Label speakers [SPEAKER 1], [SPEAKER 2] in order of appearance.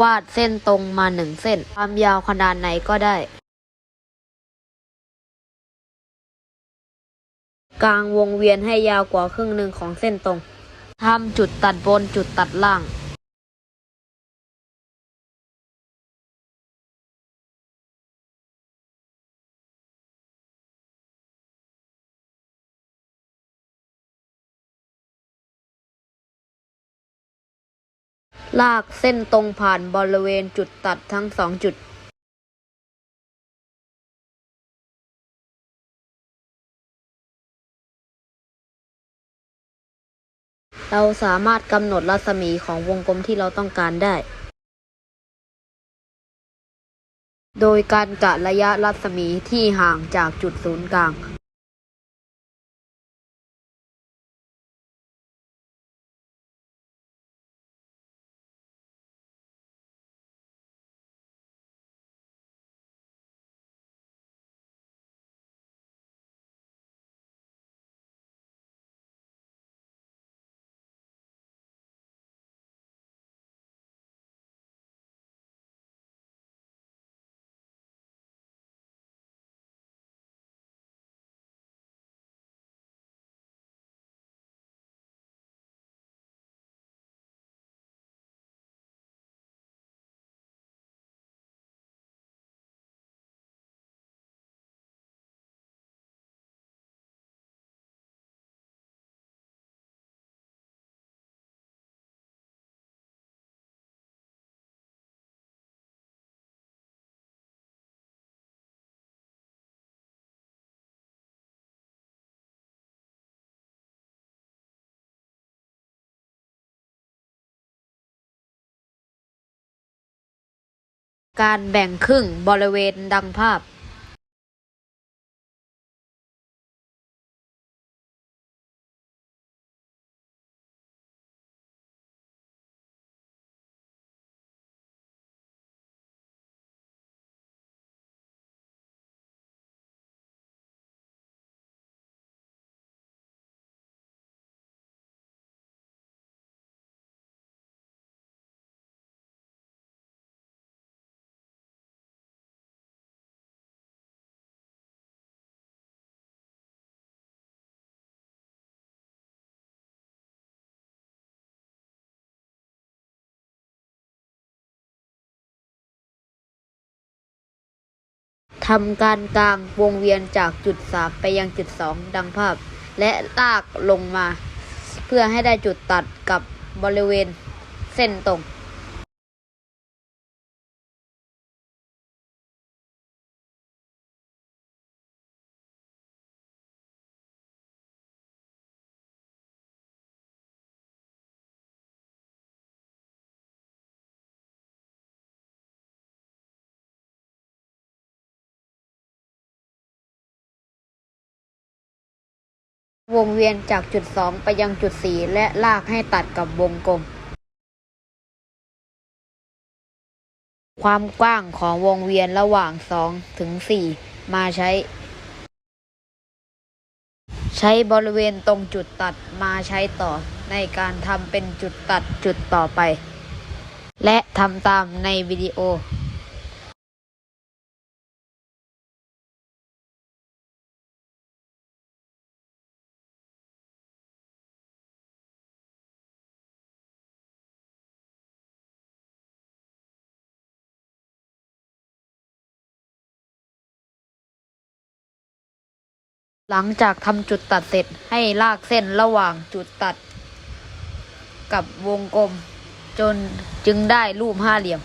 [SPEAKER 1] วาดเส้นตรงมาหนึ่งเส้น ความยาวขนาดไหนก็ได้ กลางวงเวียนให้ยาวกว่าครึ่งหนึ่งของเส้นตรงทำจุดตัดบนจุดตัดล่าง ลากเส้นตรงผ่านบริเวณจุดตัดทั้งสองจุดเราสามารถกำหนดรัศมีของวงกลมที่เราต้องการได้ โดยการกะระยะรัศมีที่ห่างจากจุดศูนย์กลาง การแบ่งครึ่งบริเวณดังภาพ ทำการกลางวงเวียนจากจุด3ไปยังจุด2ดังภาพ และลากลงมา เพื่อให้ได้จุดตัดกับบริเวณเส้นตรง วงเวียนจากจุด 2 ไปยังจุด 4 และลากให้ตัดกับวงกลม ความกว้างของวงเวียนระหว่าง 2 ถึง 4 มาใช้ ใช้บริเวณตรงจุดตัดมาใช้ต่อในการทำเป็นจุดตัดจุดต่อไป และทำตามในวิดีโอ หลังจากทำจุดตัดเสร็จให้ลากเส้นระหว่างจุดตัด กับวงกลม จนจึงได้รูปห้าเหลี่ยม